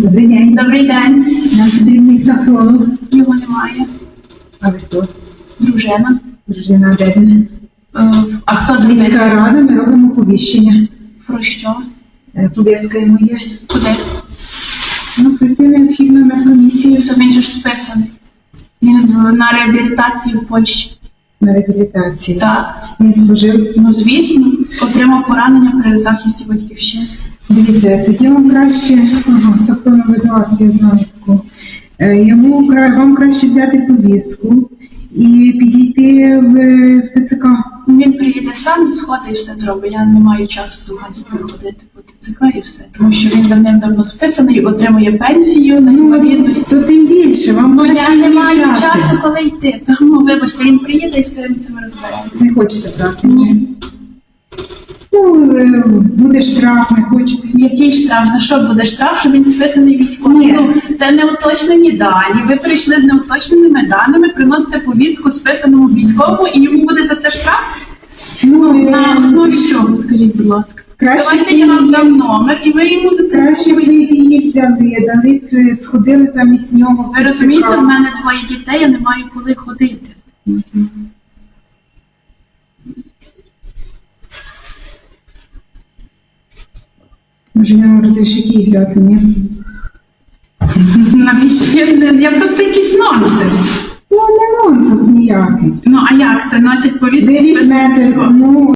Добрий день. Добрий день. Нам потрібний Сафронов. Його немає. А ви хто? Дружина. Дружина Дедина. Е, А хто з Міська рада, ми робимо повіщення. Про що? Е, Повістка йому є. Куди? Ну, прийти необхідно на комісію То він же ж списаний. Він на реабілітації в Польщі. на реабілітації. Так. Він служив. Ну, звісно, отримав поранення при захисті батьківщини. Дивіться, тоді вам краще, ага, Сафронов видавати, я знаю таку. Е, Йому вам краще взяти повістку і підійти в, в ТЦК. Він приїде сам сходить і все зробить. Я не маю часу з двома дітьми ходити по ТЦК і все. Тому що він давним-давно списаний, отримує пенсію на інвалідність. то тим більше, вам Ну, я не маю взяти. часу, коли йти. Тому, вибачте, він приїде і все ми цим розбереться. Не хочете брати? Ні. Ну, буде штраф, не хочете. Який штраф? За що буде штраф, що він списаний військовий? Ну, це не уточнені дані. Ви прийшли з неуточненими даними, приносите повістку списаному військовому, і йому буде за це штраф? Ну, На е, основі чого, скажіть, будь ласка. Краще Давайте б я вам дам номер, і ви йому за краще ви її взяли, дали б, сходили замість нього. Ви розумієте, в мене двоє дітей, я не маю коли ходити. Може, я розрішить взяти, ні? Навіщо? Я, просто якийсь нонсенс. Ну, не нонсенс ніякий. Ну а як це носять повістки військового? ну,